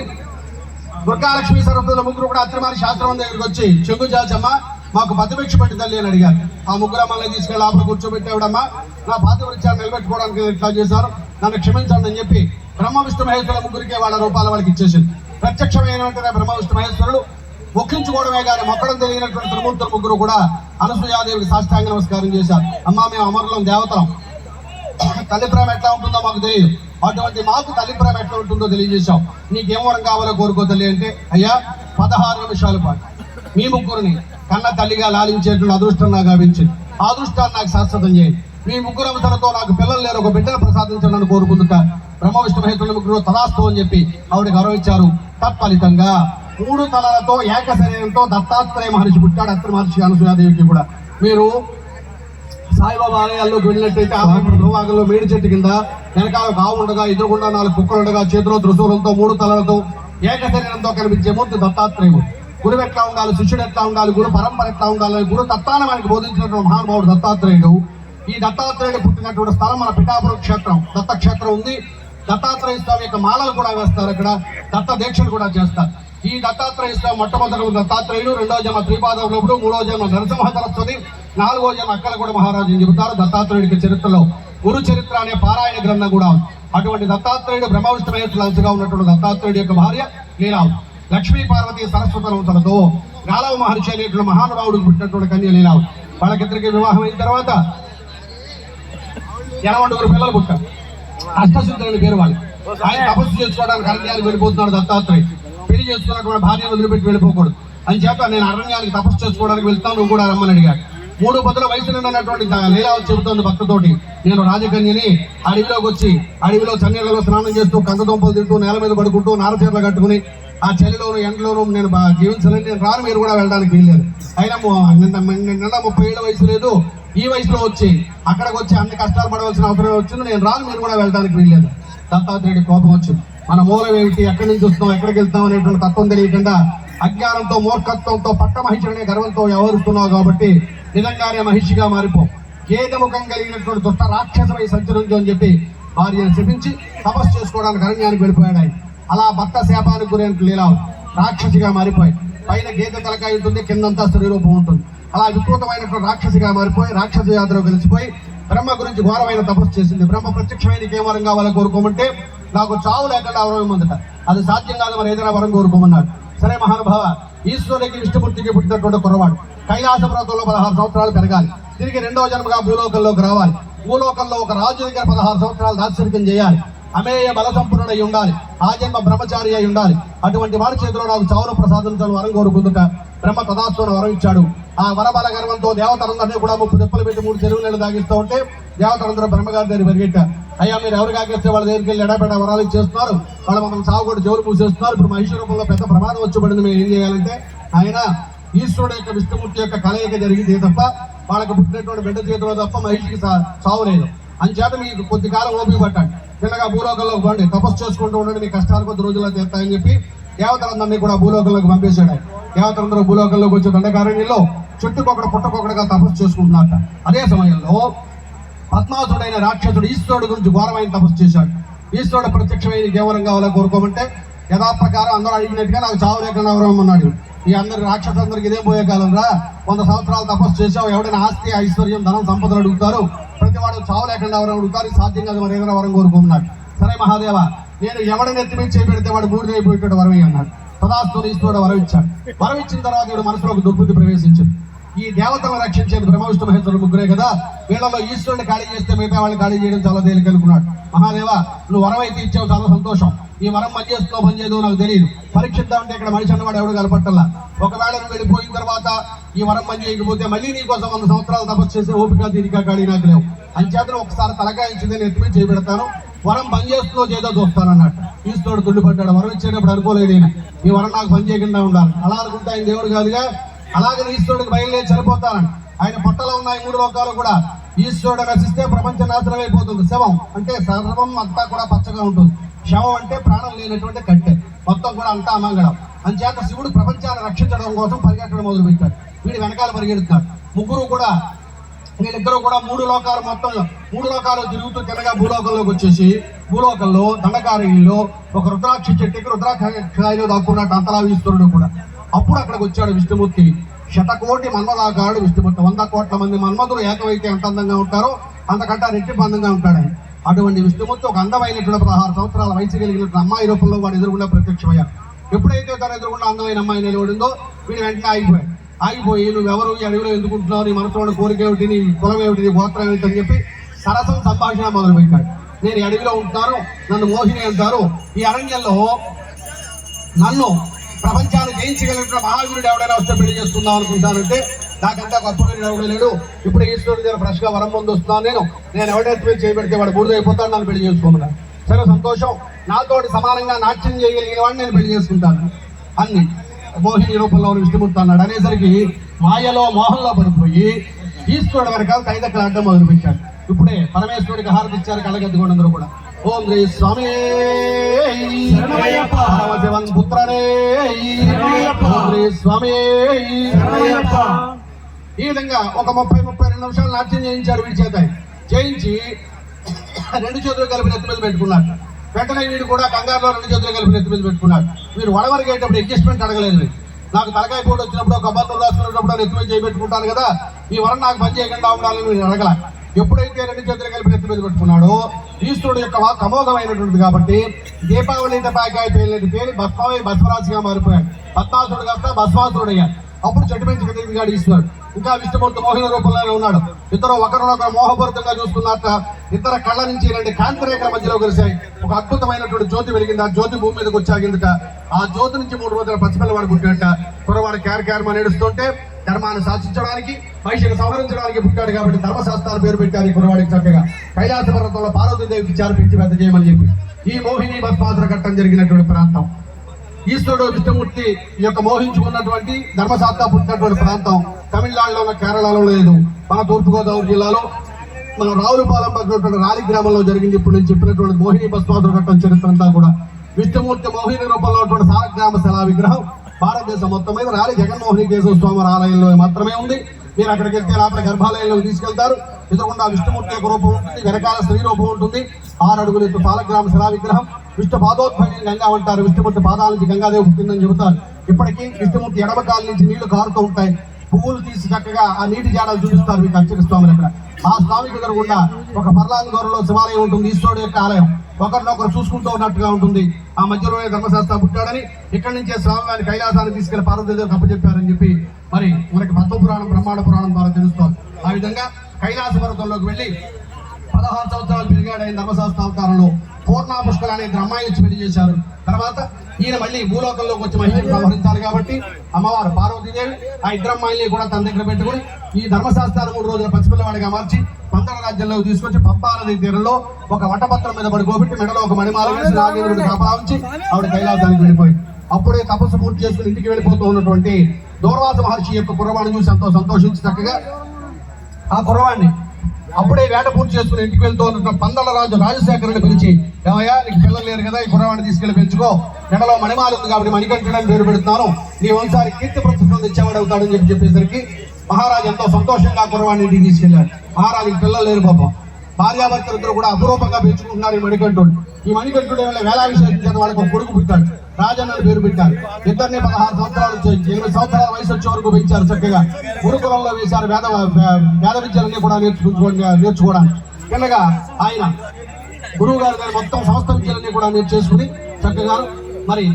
దుర్గాలక్ష్మి సరస్వతుల ముగ్గురు కూడా అత్రిమారి శాస్త్రం దగ్గరికి వచ్చి చెంగు చాచమ్మ మాకు పతిభిక్ష పెట్టి తల్లి అని అడిగారు. ఆ ముగ్గురు అమ్మల్ని తీసుకెళ్ళి లోపల కూర్చోబెట్టేవిడమ్మా. నా పాతివృత్యాన్ని నిలబెట్టుకోవడానికి ఇట్లా చేశారు. నన్ను క్షమించండి అని చెప్పి బ్రహ్మ విష్ణు మహేశ్వరుల ముగ్గురికి వాళ్ళ రూపాల వాళ్ళకి ఇచ్చేసింది. ప్రత్యక్షమైనటువంటి బ్రహ్మ విష్ణు మహేశ్వరులు ఒక్కించుకోవడమే కానీ మొక్కడం తెలియనటువంటి త్రిమూర్తుల ముగ్గురు కూడా అనసూయాదేవికి సాష్టాంగ నమస్కారం చేశారు. అమ్మా మేము అమరులం దేవతలం. తల్లి ప్రేమ ఎట్లా ఉంటుందో మాకు తెలియదు. అటువంటి మాకు తల్లి ఎట్లా ఉంటుందో తెలియజేశాం. నీకేం వరం కావాలో కోరుకో తల్లి అంటే అయ్యా పదహారు నిమిషాల పాటు. మీ ముగ్గురిని కన్న తల్లిగా లాలించేటువంటి అదృష్టం నాకు లభించింది. ఆ అదృష్టాన్ని నాకు శాశ్వతం చేయండి. మీ ముగ్గురు తనతో నాకు పిల్లలు లేరు ఒక బిడ్డను ప్రసాదించాలని అని బ్రహ్మ విష్ణు మహేశ్వరుల ముగ్గురు తదాస్తు అని చెప్పి ఆవిడ గౌరవించారు. తత్ఫలితంగా మూడు తలలతో ఏక శరీరంతో దత్తాత్రేయ మహర్షి పుట్టాడు అత్ర మహర్షి అనసూయాదేవికి కూడా. మీరు సాయిబాబా ఆలయాల్లోకి వెళ్ళినట్టయితే ఆ భూభాగంలో మేడి చెట్టు కింద వెనకాల ఒక ఆవు ఉండగా నాలుగు కుక్కలు ఉండగా చేతిలో త్రిశూలంతో మూడు తలలతో ఏక శరీరంతో కనిపించే మూర్తి దత్తాత్రేయుడు. గురువు ఎట్లా ఉండాలి శిష్యుడు ఎట్లా ఉండాలి గురు పరంపర ఎట్లా ఉండాలి గురు తత్వాన్ని మనకి బోధించినటువంటి మహానుభావుడు దత్తాత్రేయుడు. ఈ దత్తాత్రేయుడు పుట్టినటువంటి స్థలం మన పిఠాపురం క్షేత్రం దత్తక్షేత్రం ఉంది. దత్తాత్రేయ స్వామి యొక్క మాలలు కూడా వేస్తారు ఇక్కడ దత్త దీక్షలు కూడా చేస్తారు. ఈ దత్తాత్రేయ మొట్టమొదటి దత్తాత్రేయుడు రెండో జన్మ త్రిపాదవుడు మూడో జన్మ నరసింహ సరస్వతి నాలుగో జన్మ అక్కలగూడ మహారాజు అని చెబుతారు. దత్తాత్రేయుడికి చరిత్రలో గురు చరిత్ర అనే పారాయణ గ్రంథం కూడా అటువంటి దత్తాత్రేయుడు బ్రహ్మ ఉన్నటువంటి దత్తాత్రేయుడి యొక్క భార్య లీలా లక్ష్మీ పార్వతి సరస్వతలతో గాలవ మహర్షి అనేటువంటి మహానుభావుడికి పుట్టినటువంటి కన్య లీలా వాళ్ళకిద్దరికి వివాహం అయిన తర్వాత ఎనవండుగురు పిల్లలు పుట్టారు. అష్టసిద్ధులని పేరు వాళ్ళు ఆయన తపస్సు చేసుకోవడానికి అరణ్యానికి వెళ్ళిపోతున్నాడు దత్తాత్రేయుడు. పెళ్ళి చేసుకున్నటువంటి భార్యను వదిలిపెట్టి వెళ్ళిపోకూడదు. అని చేత నేను అరణ్యానికి తపస్సు చేసుకోవడానికి వెళ్తాను నువ్వు కూడా రమ్మని అడిగాడు. మూడు పదుల వయసు నిండినటువంటి లీలావతి చెబుతోంది భక్తతోటి. నేను రాజకన్యని అడవిలోకి వచ్చి అడవిలో చన్నీళ్ళలో స్నానం చేస్తూ కందదుంపలు తింటూ నేల మీద పడుకుంటూ నారచీరలు కట్టుకుని ఆ చలిలోను ఎండలోను నేను బా- నేను రాను మీరు కూడా వెళ్ళడానికి వీల్లేదు. అయినా నిన్న నిన్న ముప్పై ఏళ్ళ వయసు లేదు. ఈ వయసులో వచ్చి అక్కడికి వచ్చి అన్ని కష్టాలు పడవలసిన అవసరం వచ్చింది. నేను రాను మీరు కూడా వెళ్ళడానికి వీల్లేదు. దత్తాత్రేయుడి కోపం వచ్చింది. మన మూలం ఏమిటి? ఎక్కడి నుంచి వస్తున్నాం? ఎక్కడికి వెళ్తాం అనేటువంటి తత్వం తెలియకుండా అజ్ఞానంతో మూర్ఖత్వంతో పట్ట మహిషుడనే గర్వంతో వ్యవహరిస్తున్నావు కాబట్టి నిజంగానే మహిషిగా మారిపో. ఖేదముఖం కలిగినటువంటి దుష్ట రాక్షసమై సంచరించు అని చెప్పి భార్యను శపించి తపస్సు చేసుకోవడానికి అరణ్యానికి వెళ్ళిపోయాడు ఆయన అలా భర్త శాపానికి గురైన లీలా రాక్షసిగా మారిపోయి పైన గీత తలకాయ ఉంటుంది కిందంతా స్త్రీ రూపం ఉంటుంది. అలా వికృతమైనటువంటి రాక్షసిగా మారిపోయి రాక్షస యాత్ర కలిసిపోయి బ్రహ్మ గురించి ఘోరమైన తపస్సు చేసింది. బ్రహ్మ ప్రత్యక్షమైన నీకేం వరం కావాలో కోరుకోమంటే నాకు చావు లేకుండా అవరం ఇమ్మందట అది సాధ్యం కాదు మరి ఏదైనా వరం కోరుకోమన్నాడు. సరే మహానుభావ ఈశ్వరుడికి విష్ణుమూర్తికి పుట్టినటువంటి కురవాడు కైలాస పర్వతంలో పదహారు సంవత్సరాలు పెరగాలి. తిరిగి రెండవ జన్మగా భూలోకంలోకి రావాలి. భూలోకంలో ఒక రాజు దగ్గర పదహారు సంవత్సరాలు దార్శనికం చేయాలి. అమేయ బల సంపన్నుడై ఉండాలి. ఆ జన్మ బ్రహ్మచారి అయి ఉండాలి. అటువంటి వారి చేతిలో నాకు చౌర ప్రసాదంతో వరం కోరుకుందుట బ్రహ్మ తదాస్తుని వరం ఇచ్చాడు. ఆ వరబల గర్వంతో దేవతలందరినీ కూడా ముప్పు తెప్పలు పెట్టి మూడు చెరువులు తాగిస్తూ ఉంటే దేవతలందరూ బ్రహ్మగారి దగ్గర పరిగెట్టారు అయ్యా మీరు ఎవరు కాకేస్తే వాళ్ళ దగ్గరికి వెళ్ళి ఎడబెడ వరాలు ఇచ్చేస్తున్నారు? వాళ్ళు మమ్మల్ని సాగు కూడా జోరు మూసేస్తున్నారు ఇప్పుడు మహిష రూపంలో పెద్ద ప్రమాదం వచ్చబడింది మేము ఏం చేయాలంటే ఆయన ఈశ్వరుడు యొక్క విష్ణుమూర్తి యొక్క కలయిక జరిగింది తప్ప వాళ్ళకి పుట్టినటువంటి బిడ్డ చేతిలో తప్ప మహిషికి సాగు సావు లేదు. అంచేత మీకు కొద్ది కాలం ఓపిక పట్టండి. చిన్నగా భూలోకంలోకి పండి. తపస్సు చేసుకుంటూ ఉండండి. మీ కష్టాలు కొద్ది రోజుల్లో తీస్తాయని చెప్పి దేవతలందరినీ కూడా భూలోకంలోకి పంపేశాడు దేవతలందరూ భూలోకంలోకి వచ్చే దండకారణ్యంలో చుట్టుకొకడు పుట్టకొకడుగా తపస్సు చేసుకుంటున్నారట. అదే సమయంలో పద్మాసుడైన రాక్షసుడు ఈశ్వరుడు గురించి ఘోరమైన తపస్సు చేశాడు. ఈశ్వరుడు ప్రత్యక్షమైన కేవలం కావాలని కోరుకోమంటే యథాప్రకారం అందరూ అడిగినట్టుగా నాకు చావు లేకుండా అన్నాడు ఈ అందరి రాక్షసులందరికీ ఇదే పోయే కాలం రా వంద సంవత్సరాలు తపస్సు చేసావు ఎవడైనా ఆస్తి ఐశ్వర్యం ధనం సంపదలు అడుగుతారు. ప్రతి వాడు చావు లేకుండా ఎవరు అడుగుతారు సాధ్యం కాదు మరి ఏదైనా వరం కోరుకున్నాడు సరే మహాదేవ నేను ఎవడిని ఎత్తి మీద పెడితే వాడు బూడిదైపోయేటట్టు వరమే అన్నాడు. తదాస్తు ఈశ్వరుడు వరం ఇచ్చాడు వరం ఇచ్చిన తర్వాత వీడు మనసులో ఒక దుర్బుద్ధి ప్రవేశించింది. ఈ దేవతలను రక్షించేది బ్రహ్మవిష్ణు మహేశ్వరుడు ముగ్గురే కదా? వీళ్ళలో ఈశ్వరుని ఖాళీ చేస్తే మిగతా వాళ్ళని ఖాళీ చేయడం చాలా తేలిక అనుకున్నాడు. మహాదేవ నువ్వు వరం అయితే ఇచ్చావు చాలా సంతోషం. ఈ వరం పని చేస్తుందో పని చేయదో నాకు తెలియదు. పరీక్షిద్దామంటే ఇక్కడ మనిషి అన్నవాడు ఎవడు కలపట్టల్లా ఒకవేళ నువ్వు వెళ్ళిపోయిన తర్వాత ఈ వరం పని చేయకపోతే మళ్ళీ నీ కోసం వంద సంవత్సరాలు తపస్సు చేసే ఓపిక తీరిక ఖాళీ నాకు లేవు. అంచేతను ఒకసారి తలకాయ నేను ఎత్తుమే చేపెడతాను. వరం పని చేస్తుందో చేదో చూస్తానన్నాడు. ఈశ్వరుడు తుల్లిపడ్డాడు వరం ఇచ్చేటప్పుడు అనుకోలేదు నేను ఈ వరం నాకు పని చేయకుండా ఉండాలి. అలా అనుకుంటే ఆయన దేవుడు కాదుగా? అలాగే ఈశ్వరుడికి బయలుదేరి చనిపోతారని. ఆయన పొట్టలో ఉన్న మూడు లోకాలు కూడా ఈశ్వరుడు నశిస్తే ప్రపంచ నాశనం అయిపోతుంది. శవం అంటే సర్వం అంతా కూడా పచ్చగా ఉంటుంది. శవం అంటే ప్రాణం లేనటువంటి కట్టె మొత్తం కూడా అంతా అమంగళం అంచేత శివుడు ప్రపంచాన్ని రక్షించడం కోసం పరిగెట్టడం మొదలు పెట్టాడు వీడి వెనకాల పరిగెడుతున్నాడు ముగ్గురు కూడా వీళ్ళిద్దరూ కూడా మూడు లోకాలు మొత్తం మూడు లోకాలు తిరుగుతూ తినగా భూలోకంలోకి వచ్చేసి భూలోకంలో దండకారణ్యంలో ఒక రుద్రాక్ష చెట్టుకి రుద్రాక్ష దాక్కున్నట్టు అంతరావీశ్వరుడు కూడా. అప్పుడు అక్కడికి వచ్చాడు విష్ణుమూర్తి. శతకోటి మన్మదాకారుడు విష్ణుమూర్తి. వంద కోట్ల మంది మన్మధులు ఏకమైతే ఎంత అందంగా ఉంటారో అంతకంటే రెట్టింపు అందంగా ఉంటాడు. అటువంటి విష్ణుమూర్తి ఒక అందమైనటువంటి పదహారు సంవత్సరాల వయసు కలిగినటువంటి అమ్మాయి రూపంలో వాడు ఎదురుగుండా ప్రత్యక్షమయ్యాడు. ఎప్పుడైతే తన ఎదురుగుండా అందమైన అమ్మాయి నిలబడిందో వీడు వెంటనే ఆగిపోయాడు. ఆగిపోయి నువ్వెవరు? ఈ అడవిలో ఎందుకుంటున్నావు నీ మనసులో కోరిక ఏమిటి? నీ కులం ఏమిటి? నీ గోత్రం ఏమిటి? అని చెప్పి సరసం సంభాషణ మొదలుపెట్టాడు. నేను అడవిలో ఉంటాను నన్ను మోహిని అంటారు. ఈ అరణ్యంలో నన్ను ప్రపంచాన్ని జయించగలిగిన మహావీరుడు ఎవడైనా వస్తే పెళ్ళి చేసుకుందాం అనుకుంటానంటే నాకంతా గొప్ప వీరుడు ఎవడో లేడు. ఇప్పుడు ఈశ్వరుడి దగ్గర ఫ్రెష్గా వరం పొంది వస్తున్నాను నేను. నేను ఎవడైతే పెళ్ళి చేయబెడితే వాడు బూడిద అయిపోతాడు నన్ను పెళ్ళి చేసుకున్నా సరే సంతోషం. నాతోటి సమానంగా నాట్యం చేయగలిగిన వాడిని నేను పెళ్ళి చేసుకుంటాను. అన్ని. మోహిని రూపంలో విష్ణుమూర్తి అన్నాడు. అనేసరికి మాయలో మోహంలో పడిపోయి ఈశ్వరుడు వెనకాల తైదక్కలు అడ్డం మొదలుపెట్టాడు. ఇప్పుడే పరమేశ్వరుడికి హారతి ఇచ్చారు కళ్ళగెత్తుకోండి అందరూ కూడా. ఓం శ్రీ స్వామి పరమశివన్ పుత్రనే ఓం శ్రీ స్వామి ఈ విధంగా ఒక ముప్పై ముప్పై రెండు నిమిషాలు నాట్యం చేయించారు వీడి చేత. చేయించి రెండు చేతులు కలిపి నెత్తి మీద పెట్టుకున్నాడు వెంటనే వీడు కూడా కంగారులో రెండు చేతులు కలిపి నెత్తి మీద పెట్టుకున్నాడు వీడు వడవరికేటప్పుడు అడ్జస్ట్మెంట్ అడగలేదు. నాకు తలకాయ పోటు వచ్చినప్పుడు ఒక అబ్బాయి రాసుకున్నప్పుడు నెత్తి మీద చేయి పెట్టుకుంటాను కదా ఈ వరం నాకు పని చేయకుండా ఉండాలని వీడు అడగల. ఎప్పుడైతే రెండు చేతులు కలిపి నెత్తి మీద పెట్టుకున్నాడో ఈశ్వరుడు యొక్క వాక్ అమోఘమైనటువంటిది కాబట్టి దీపావళి టపాకాయ పేర్లేని పేరు భస్మమై భస్మరాశిగా మారిపోయాడు. పద్మాసుడు కాస్త భస్మాసుడు అయ్యాడు అప్పుడు చెట్టు పెంచి కిందికి ఈశ్వరుడు. ఇంకా విష్ణుమూర్తి మోహిన రూపంలోనే ఉన్నాడు. ఇద్దరు ఒకరినొకరు మోహపూరితంగా చూసుకున్నట్ట ఇతర కళ్ళ నుంచి ఇలాంటి కాంతిరేఖల మధ్యలో కలిశాయి ఒక అద్భుతమైనటువంటి జ్యోతి వెలిగింది. ఆ జ్యోతి భూమి మీదకి వచ్చాగిందిట ఆ జ్యోతి నుంచి మూడు రోజుల పసిపిల్లవాడు పుట్టినట్ట. కురవాడు క్యార్ క్యార్ అని ఏడుస్తుంటే ధర్మాన్ని శాసించడానికి మహిషిని సంహరించడానికి పుట్టాడు కాబట్టి ధర్మశాస్త్రాలు పేరు పెట్టారు ఈ కురవాడికి చక్కగా. కైలాస పర్వతంలో పార్వతీదేవికి ఇచ్చారు పెంచి పెద్ద చేయమని చెప్పి. ఈ మోహిని భస్మాసుర ఘట్టం జరిగినటువంటి ప్రాంతం. ఈశ్వరుడు విష్ణుమూర్తి ఈ యొక్క మోహించుకున్నటువంటి ధర్మశాస్త్ర పుట్టినటువంటి ప్రాంతం తమిళనాడులో ఉన్న కేరళలో లేదు. మన తూర్పుగోదావరి జిల్లాలో మన రావులపాలెం పక్కనటువంటి రాలి గ్రామంలో జరిగింది. ఇప్పుడు నేను చెప్పినటువంటి మోహిని భస్మాసుర ఘట్టం చరిత్ర అంతా కూడా. విష్ణుమూర్తి మోహిని రూపంలో ఉన్నటువంటి సారగ్రామ శిలా విగ్రహం భారతదేశం మొత్తం మీద రాలి జగన్మోహన్ కేశవ స్వామి ఆలయంలో మాత్రమే ఉంది. మీరు అక్కడికి వెళ్తే లోపల గర్భాలయంలోకి తీసుకెళ్తారు. ఎదురుకుండా విష్ణుమూర్తి యొక్క రూపం ఉంటుంది వెనకాల స్త్రీ రూపం ఉంటుంది. ఆరు అడుగులు ఎత్తు పాలగ్రామ శిలా విగ్రహం విష్ణు పాదోద్భవం గంగా ఉంటారు విష్ణుమూర్తి పాదాల నుంచి గంగాదేవి పుట్టిందని చెబుతారు. ఇప్పటికీ విష్ణుమూర్తి ఎడమకాల నుంచి నీళ్ళు కారుతూ ఉంటాయి. పువ్వులు తీసి చక్కగా ఆ నీటి జాడలు చూపిస్తారు మీకు అర్చక స్వామిని అక్కడ. ఆ స్వామికి ఎదురుగుండా ఒక పర్లాంగూరంలో శివాలయం ఉంటుంది ఈశ్వరుడు యొక్క ఆలయం. ఒకరినొకరు చూసుకుంటూ ఉన్నట్టుగా ఉంటుంది. ఆ మధ్యలోనే ధర్మశాస్త్ర పుట్టాడని ఇక్కడి నుంచే స్వామివారి కైలాసాన్ని తీసుకెళ్ళి పార్వతీదేవి అప్పచెప్పారని చెప్పి మరి మనకి పద్మ పురాణం బ్రహ్మాండ పురాణం ద్వారా తెలుస్తోంది. ఆ విధంగా కైలాస పర్వతంలోకి వెళ్ళి పదహారు సంవత్సరాలు పెరిగాడు ఆయన ధర్మశాస్త్ర అవతారంలో పూర్ణ పుష్కర అనే అమ్మాయిని ఇచ్చి పెళ్ళి చేశారు. తర్వాత ఈయన మళ్ళీ భూలోకంలోకి వచ్చి మహిళను సంహరించాలి కాబట్టి అమ్మవారు పార్వతీదేవి ఆ ఇద్దరు అమ్మాయిల్ని కూడా తన దగ్గర పెట్టుకుని ఈ ధర్మశాస్త్రాలు మూడు రోజుల పసిపిల్లవాడిగా మార్చి పందర రాజ్యంలోకి తీసుకొచ్చి పంపా నది తీరంలో ఒక వటపత్రం మీద పడుకోబెట్టి మెడలో ఒక మణిమాల వేసి నాగేంద్రుడు ఉంచి ఆవిడ కైలాసానికి వెళ్ళిపోయింది. అప్పుడే తపస్సు పూర్తి చేసుకుని ఇంటికి వెళ్ళిపోతూ ఉన్నటువంటి దూర్వాస మహర్షి యొక్క కుర్రవాణి చూసి ఎంతో సంతోషించి చక్కగా ఆ కుర్రవాణ్ణి అప్పుడే వేట పూర్తి చేసుకుని ఇంటికి వెళ్తూ ఉన్న పందల రాజు రాజశేఖరుని పిలిచి ఏమయ్యా నీకు పిల్లలు లేరు కదా ఈ కుర్రవాడిని తీసుకెళ్ళి పెంచుకో. ఎండలో మణిమాలు ఉంది కాబట్టి మణికంఠుడని పేరు పెడుతున్నాను. నీ వంశానికి కీర్తి ప్రతిష్టం తెచ్చేవాడు అవుతాడని చెప్పి చెప్పేసరికి మహారాజు ఎంతో సంతోషంగా కుర్రవాడిని ఇంటికి తీసుకెళ్ళాడు మహారాజుకి పిల్లలు లేరు పాపం. భార్యాభర్తలు ఇద్దరు కూడా అపురూపంగా పెంచుకుంటున్నారు ఈ మణికంఠుడు. ఈ మణికంఠుడు వేలాది వేలాభిషేకం చేత వాళ్ళకి ఒక కొడుకు పుట్టాడు. రాజన్న పేరు పెట్టారు. ఇద్దరిని పదహారు సంవత్సరాలు ఎనిమిది సంవత్సరాల వయసు వచ్చే వరకు పెంచారు చక్కగా. గురుకులంలో వేశారు వేద వేద విద్యలన్నీ కూడా నేర్చుకుని నేర్చుకోవడానికి. పిల్లగా ఆయన గురువు గారు గారు మొత్తం సంస్థ విద్యలన్నీ కూడా నేను చేసుకుని చక్కగా మరి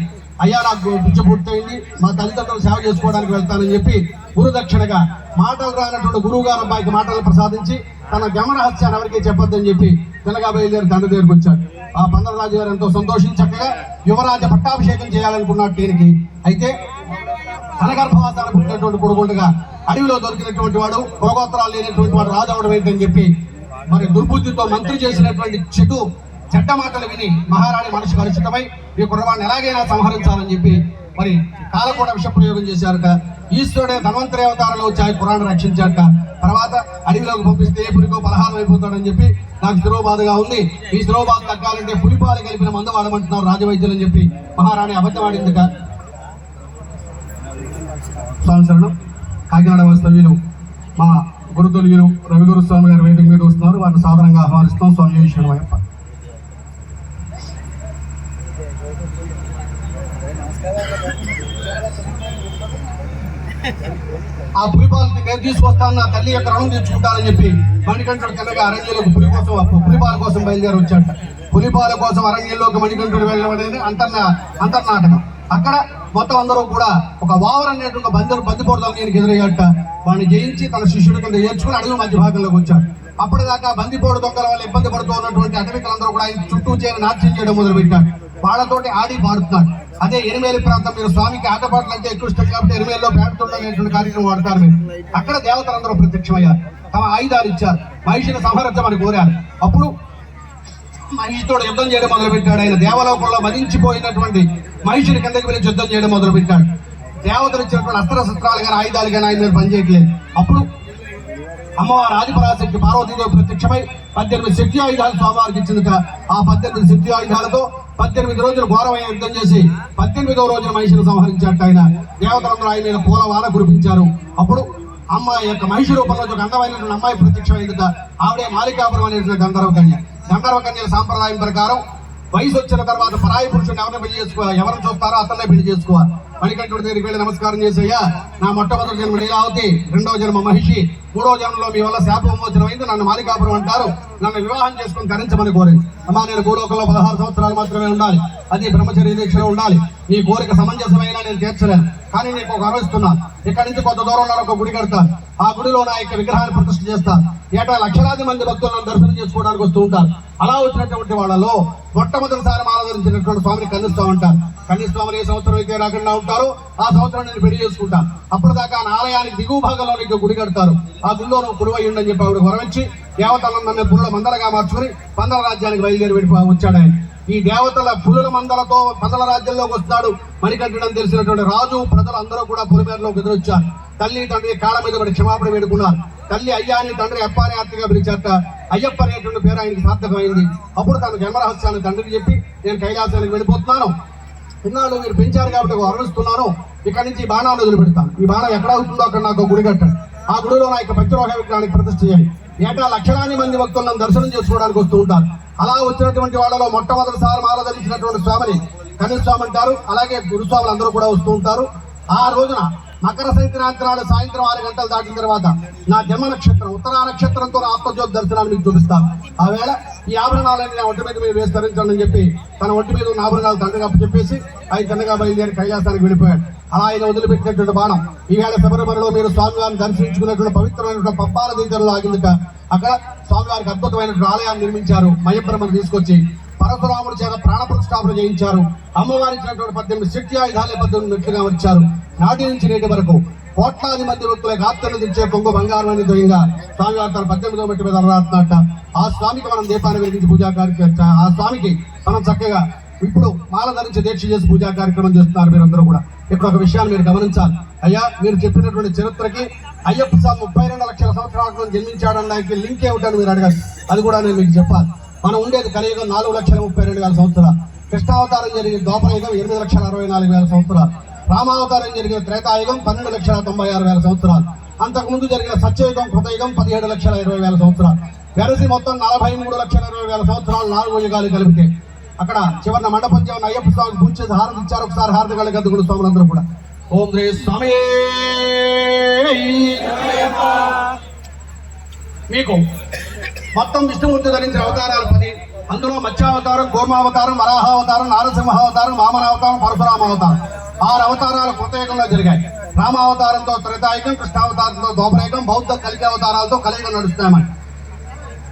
అయ్యా నాకు విద్య పూర్తయింది. మా తల్లిదండ్రులు సేవ చేసుకోవడానికి వెళ్తానని చెప్పి గురుదక్షిణగా మాటలు రానటువంటి గురువు గారు అబ్బాయికి మాటలు ప్రసాదించి తన గమన గమనహత్యాన్ని ఎవరికి చెప్పొద్దని చెప్పి తెల్లగా బయలుదేరి తండ్రి దగ్గరికి వచ్చాడు. ఆ పందరరాజు గారు ఎంతో సంతోషించి చక్కగా యువరాజ పట్టాభిషేకం చేయాలనుకున్నాడు దీనికి. అయితే తన గర్భవాసాన్ని పుట్టినటువంటి కొడుకుండగా అడవిలో దొరికినటువంటి వాడు భోగోత్తరాలు లేనటువంటి వాడు రాజు అవడం ఏంటని చెప్పి మరి దుర్బుద్ధితో మంత్రి చేసినటువంటి చెడు చెడ్డ మాటలు విని మహారాణి మనసు కలుషితమై ఈ కుర్రవాడిని ఎలాగైనా సంహరించాలని చెప్పి మరి కాలకోట విష ప్రయోగం చేశారట. ఈశ్వరుడే ధన్వంతరి అవతారంలో వచ్చి ఆ కురాన్ని రక్షించారట. తర్వాత అడవిలోకి పంపిస్తే ఏ పులికో పలహారం అయిపోతాడని చెప్పి నాకు శిరోబాధగా ఉంది. ఈ శిరోబాధ తగ్గాలంటే పులిపాలు కలిపిన మందు వాడమంటున్నారు రాజవైద్యులు అని చెప్పి మహారాణి అబద్ధమాడిందిట సంవత్సరం కాకినాడ వాస్తవ్యులు మా గురుతుల్యులు రవిగురు స్వామి గారు వేదిక మీద వస్తున్నారు. వారిని సాధారణంగా ఆహ్వానిస్తాం స్వామి విషయమయ్యప్ప ఆ పులిపాలు నేను తీసుకొస్తాను నా తల్లి యొక్క రుణం తెచ్చుకుంటానని చెప్పి మణికంఠుడు తెల్లగా అరణ్యంలోకి పులి కోసం పులిపాల కోసం బయలుదేరి వచ్చాట పులిపాల కోసం అరణ్యంలోకి మణికంఠుడు వెళ్ళడం అనేది అంతర్నా అంతర్నాటకం. అక్కడ మొత్తం అందరూ కూడా ఒక వావర్ అనేటువంటి బందరు బందిపోవడం నేను ఎదురయ్యాట వాడిని జయించి తన శిష్యుడి కింద ఏర్చుకుని అడవి మధ్య భాగంలోకి వచ్చాడు. అప్పటిదాకా బందిపోడు దొంగల వల్ల ఇబ్బంది పడుతూ ఉన్నటువంటి అటవికులందరూ కూడా ఆయన చుట్టూ చేరి నాట్యం చేయడం మొదలుపెట్టాడు వాళ్ళతోటి ఆడి పాడుతున్నాడు అదే ఎనిమేలి ప్రాంతం మీరు స్వామికి ఆటపాటలు అంటే ఎక్కువ ఇష్టం కాబట్టి ఎనిమేలిలో పేడుతుండనేటువంటి కార్యక్రమం వాడతారు మీరు. అక్కడ దేవతలందరూ ప్రత్యక్షమయ్యారు. తమ ఆయుధాలు ఇచ్చారు. మహిషిని సంహరించమని కోరారు. అప్పుడు మహిషితో యుద్ధం చేయడం మొదలుపెట్టాడు. ఆయన దేవలోకంలో మదించిపోయినటువంటి మహిషిని కిందకి వెళ్ళి యుద్ధం చేయడం మొదలుపెట్టాడు. దేవతలు ఇచ్చినటువంటి అస్త్ర శస్త్రాలు కానీ ఆయుధాలు కానీ ఆయన మీద పనిచేయట్లేదు. అప్పుడు అమ్మవారు ఆదిపరాశక్తి పార్వతీదేవి ప్రత్యక్షమై పద్దెనిమిది శక్తి ఆయుధాలు స్వామివారికి ఇచ్చిందిట ఆ పద్దెనిమిది శక్తి ఆయుధాలతో పద్దెనిమిది రోజులు ఘోరమైన యుద్ధం చేసి పద్దెనిమిదవ రోజున మహిషిని సంహరించాడు ఆయన దేవతలందరూ ఆయన మీద పూల వాన కురిపించారు. అప్పుడు అమ్మాయి యొక్క మహిషి రూపంలో ఒక అందమైనటువంటి అమ్మాయి ప్రత్యక్షమైందిట. ఆవిడే మాలికాపురం అనేటువంటి గంధర్వ కన్య గంధర్వ కన్యల సాంప్రదాయం ప్రకారం వయసు వచ్చిన తర్వాత పరాయి పురుషుడిని ఎవరిని పెళ్ళి చేసుకోవాలి? ఎవరిని చూస్తారో అతన్నే పెళ్ళి చేసుకోవాలి. మణికంఠుడి దగ్గరికి వెళ్ళి నమస్కారం చేసయ్యా. నా మొట్టమొదటి జన్మ లీలావతి రెండవ జన్మ మహిషి మూడవ జన్మలో మీ వల్ల శాప విమోచనమైంది నన్ను మాలికాపురం అంటారు. నన్ను వివాహం చేసుకుని ధరించమని కోరింది. అమ్మా నేను భూలోకంలో పదహారు సంవత్సరాలు మాత్రమే ఉండాలి. అది బ్రహ్మచర్య దీక్షలో ఉండాలి. నీ కోరిక సమంజసమైన నేను తీర్చలేను. కానీ నీకు ఒక అరవిస్తున్నాను ఇక్కడి నుంచి కొంత దూరంలో ఒక గుడి కడతాను ఆ గుడిలో నా యొక్క విగ్రహాన్ని ప్రతిష్ఠ చేస్తాను ఏటా లక్షలాది మంది భక్తులను దర్శనం చేసుకోవడానికి వస్తూ ఉంటారు. అలా వచ్చినటువంటి వాళ్ళలో మొట్టమొదటిసారి ఆరాధించినటువంటి స్వామిని కన్నిస్తూ ఉంటాను కన్నిస్వామిని ఏ సంవత్సరం అయితే రాకుండా ఉంటారో ఆ సంవత్సరం నేను పెళ్ళి చేసుకుంటాను. అప్పటిదాకా ఆ ఆలయానికి దిగువ భాగంలో నీకు గుడి కడతారు. ఆ గుడిలో నువ్వు కుడివై ఉండని చెప్పి ఆవిడ వరవించి దేవతలను నన్ను పుల్ల మందలగా మార్చుకుని పందల రాజ్యానికి బయలుదేరి వెళ్ళి వచ్చాడు ఆయన. ఈ దేవతల పులుల మందలతో పందల రాజ్యంలోకి వస్తాడు మణికంఠుడని తెలిసినటువంటి రాజు ప్రజలు అందరూ కూడా పులిమేరలోకి ఎదురొచ్చారు. తల్లి తండ్రి కాళ్ళ మీద పడి క్షమాపణ వేడుకున్నారు. తల్లి అయ్యా అని తండ్రి అప్ప అని ఆర్తిగా పిలిచారట అయ్యప్ప అనేటువంటి పేరు ఆయనకి సార్థకమైంది అప్పుడు తన జన్మరహస్యాన్ని తండ్రికి చెప్పి నేను కైలాసానికి వెళ్ళిపోతున్నాను. ఇన్నాళ్ళు మీరు పెంచారు కాబట్టి అరుణిస్తున్నాను. ఇక్కడి నుంచి బాణాలు వదిలిపెడతాను. ఈ బాణం ఎక్కడ అవుతుందో అక్కడ నాకు గుడి కట్టండి. ఆ గుడిలో నా యొక్క పంచరోగ విగ్రహానికి ప్రతిష్ట చేయండి. ఏటా లక్షలాది మంది భక్తులను దర్శనం చేసుకోవడానికి వస్తూ ఉంటారు. అలా వచ్చినటువంటి వాళ్ళలో మొట్టమొదటిసారి మాల స్వామిని కనిస్వామి అంటారు. అలాగే గురుస్వాములు అందరూ కూడా వస్తూ ఉంటారు. ఆ రోజున మకర సంక్రాంతి నాడు సాయంత్రం ఆరు గంటలు దాటిన తర్వాత నా జన్మ నక్షత్రం ఉత్తరా నక్షత్రంతో ఆత్మజ్యోతి దర్శనాన్ని మీకు చూపిస్తాను. ఆ వేళ ఈ ఆభరణాలన్నీ నా ఒంటి మీద మీరు వేసి ధరించండి అని చెప్పి తన ఒంటి మీద ఉన్న ఆభరణాలు తండ్రిగా చెప్పేసి అవి తిన్నగా బయలుదేరి కైలాసానికి వెళ్ళిపోయాడు. అలా ఆయన వదిలిపెట్టినటువంటి బాణం ఈవేళ శబరిమలలో మీరు స్వామివారిని దర్శించుకున్నటువంటి పవిత్రమైనటువంటి పప్పాల దీంట్లో ఆగిందిక అక్కడ స్వామివారికి అద్భుతమైనటువంటి ఆలయాన్ని నిర్మించారు. మయబ్రహ్మను తీసుకొచ్చి పరశురాముడు చేత ప్రాణ ప్రతిష్టాపన చేయించారు. అమ్మవారి ఇచ్చినటువంటి పద్దెనిమిది శక్తి ఆయుధాలే పద్దెనిమిది మెట్లుగా వచ్చారు. నాటి నుంచి నేటి వరకు కోట్లాది మంది భక్తులకు ఆత్మలు తెచ్చే పొంగు బంగారం అనే దొంగ స్వామివారు తన పద్దెనిమిదో మెట్టు మీద అలరాడుతున్నట్ట ఆ స్వామికి మనం దీపాన్ని వెలిగించి పూజా కార్యక్రమం ఆ స్వామికి మనం చక్కగా ఇప్పుడు మాల ధరించి దీక్ష చేసి పూజా కార్యక్రమం చేస్తున్నారు మీరందరూ కూడా. ఇప్పుడు ఒక విషయాన్ని మీరు గమనించాలి. అయ్యా మీరు చెప్పినటువంటి చరిత్రకి అయ్యప్ప స్వామి ముప్పై రెండు లక్షల సంవత్సరాల క్రితం జన్మించాడనడానికి లింక్ ఏమిటని మీరు అడగాలి. అది కూడా నేను మీకు చెప్పాలి. మనం ఉండేది కలియుగం నాలుగు లక్షల ముప్పై రెండు వేల సంవత్సరాలు. కృష్ణావతారం జరిగిన ద్వాపరయుగం ఎనిమిది లక్షల అరవై నాలుగు వేల సంవత్సరాలు. రామావతారం జరిగిన త్రేతాయుగం పన్నెండు లక్షల తొంభై ఆరు వేల సంవత్సరాలు. అంతకుముందు జరిగిన సత్యయుగం కృతయుగం పదిహేడు లక్షల ఇరవై వేల సంవత్సరాలు. వెరసి మొత్తం నలభై మూడు లక్షల ఇరవై వేల సంవత్సరాలు నాలుగు యుగాలు కలిపితే అక్కడ చివరిన మండపం చివరిన అయ్యప్ప స్వామికి పూజ చేసి హారతి ఇచ్చారు. ఒకసారి హారతి కలిగి గద్దుకుడు స్వాములందరూ కూడా. ఓం శ్రీ స్వామి. మీకు మొత్తం విష్ణుమూర్తి ధరించిన అవతారాలు పది. అందులో మత్స్యావతారం గోమావతారం వరాహావతారం నారసింహావతారం వామనావతారం పరశురామ అవతారం ఆరు అవతారాలు కృతయుగంలో జరిగాయి. రామావతారంతో త్రితాయుగం కృష్ణావతారంతో దోపరయుగం బౌద్ధ కలికి అవతారాలతో కలియుగం నడుస్తున్నామని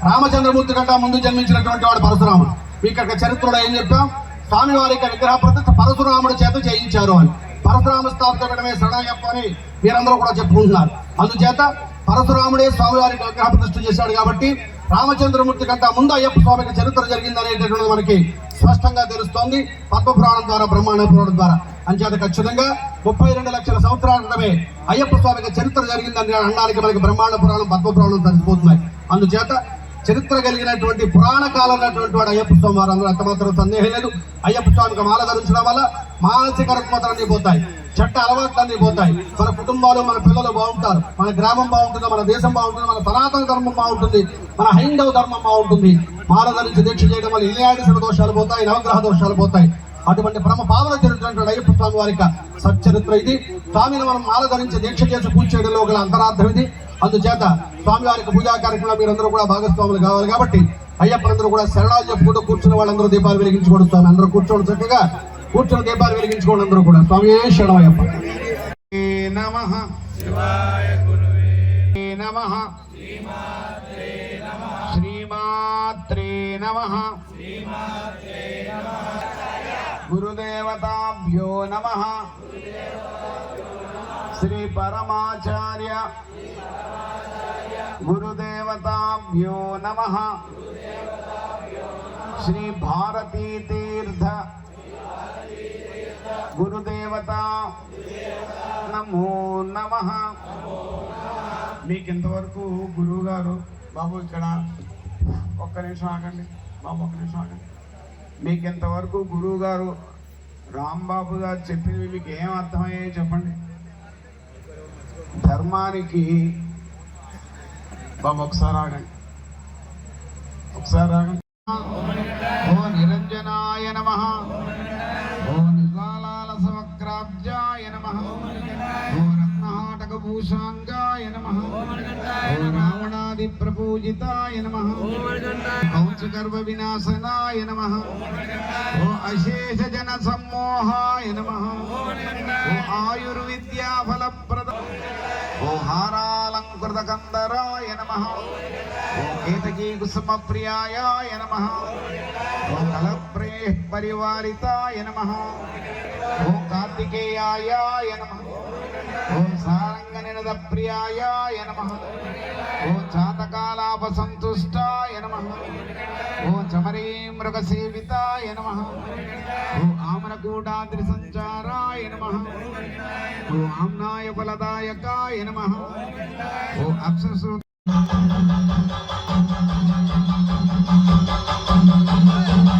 రామచంద్రమూర్తి కంటే ముందు జన్మించినటువంటి వాడు పరశురాముడు. ఇక్కడ చరిత్రలో ఏం చెప్పాం? స్వామివారి యొక్క విగ్రహ ప్రతిష్ట పరశురాముడి చేత చేయించారు అని. పరశురామ స్థాపించడమే శరణయ్యప్ప అని మీరందరూ కూడా చెప్పుకుంటున్నారు. అందుచేత పరశురాముడే స్వామివారికి విగ్రహ ప్రతిష్ట చేశాడు కాబట్టి రామచంద్రమూర్తి కంటే ముందు అయ్యప్ప స్వామికి చరిత్ర జరిగిందనేటటువంటిది మనకి స్పష్టంగా తెలుస్తోంది. పద్మపురాణం ద్వారా బ్రహ్మాండ పురాణం ద్వారా. అంచేత ఖచ్చితంగా ముప్పై రెండు లక్షల సంవత్సరాల క్రితమే అయ్యప్ప స్వామికి చరిత్ర జరిగిందని అనడానికి మనకి బ్రహ్మాండ పురాణం పద్మపురాణం తెలిసిపోతున్నాయి. అందుచేత చరిత్ర కలిగినటువంటి పురాణ కాలం ఉన్నటువంటి వాడు అయ్యప్ప స్వామి వారు. అందరూ అంతమాత్రం సందేహం లేదు. అయ్యప్ప స్వామికి మాల ధరించడం వల్ల మానసిక రుగ్మతలన్నీ పోతాయి. చెట్ట అలవాట్లన్నీ పోతాయి. మన కుటుంబాలు మన పిల్లలు బాగుంటారు. మన గ్రామం బాగుంటుంది మన దేశం బాగుంటుంది మన సనాతన ధర్మం బాగుంటుంది మన హైందవ ధర్మం బాగుంటుంది. మాల ధరించి దీక్ష చేయడం వల్ల ఇల్లాడిసిన దోషాలు పోతాయి నవగ్రహ దోషాలు పోతాయి. అటువంటి పరమ భావన చరిత్ర అయ్యప్ప స్వామి వారి సచ్చరిత్ర ఇది. స్వామిని మనం మాల ధరించి దీక్ష చేసి పూజ చేయడంలో గల అంతరార్థం ఇది. అందుచేత స్వామివారికి పూజా కార్యక్రమంలో మీరందరూ కూడా భాగస్వాములు కావాలి కాబట్టి అయ్యప్పనందరూ కూడా శరణాలు చెప్పుకుంటూ కూర్చున్న వాళ్ళందరూ దీపాలు వెలిగించుకోవడం స్వామి అందరూ కూర్చోండి చక్కగా. కూర్చొని దీపాలు వెలిగించుకోండి అందరూ కూడా. స్వామి శరణమయ్యప్ప నమ. నమ. శ్రీమాత్రే నమ. గురుదేవతాభ్యో నమ. శ్రీ పరమాచార్య గురుదేవతాభ్యో నమ శ్రీ భారతీ తీర్థ గురుదేవత నమో నమ మీకు ఇంతవరకు గురువు గారు బాబు ఇక్కడ ఒక్క నిమిషం ఆగండి బాబు ఒక్క నిమిషం ఆగండి. మీకు ఇంతవరకు గురువు గారు రాంబాబు గారు చెప్పినవి మీకు ఏం అర్థమయ్యాయి చెప్పండి. ధర్మానికి బాబు ఒకసారి ఆగండి. ఒకసారి ఆగండి. ఓ నిరంజనాయ నమ. ఓ నిజాలాల సమగ్రాబ్జాయ నమ. ఓ రత్నహాటక భూషాంగాయ నమ. ఓ రావణాది ప్రపూజితాయ నమ. కౌచగర్భ వినాశనాయ నమ. ఓ అశేష జన సమ్మోహాయ నమ. ఓ ఆయుర్విద్యా ఫలప్రద ఓ హారా కందరాయ నమ. ఓ కేతకీ కుసుమ ప్రియాయ నమ. ఓ కలప్రే పరివారితాయ నమ. ఓ కార్తికేయాయ నమ. ఓం సారంగనిరద ప్రియాయ నమ. ఓం జాతకాలాప సంతుష్టాయ నమ. ఓం చమరీ మృగ సేవితాయ నమ. ఓ ఆమరకూటాద్రి సంచారాయ నమ. ఓ ఆమ్నాయ ఫలదాయకాయ నమ. ఓ అప్సూ Thank you.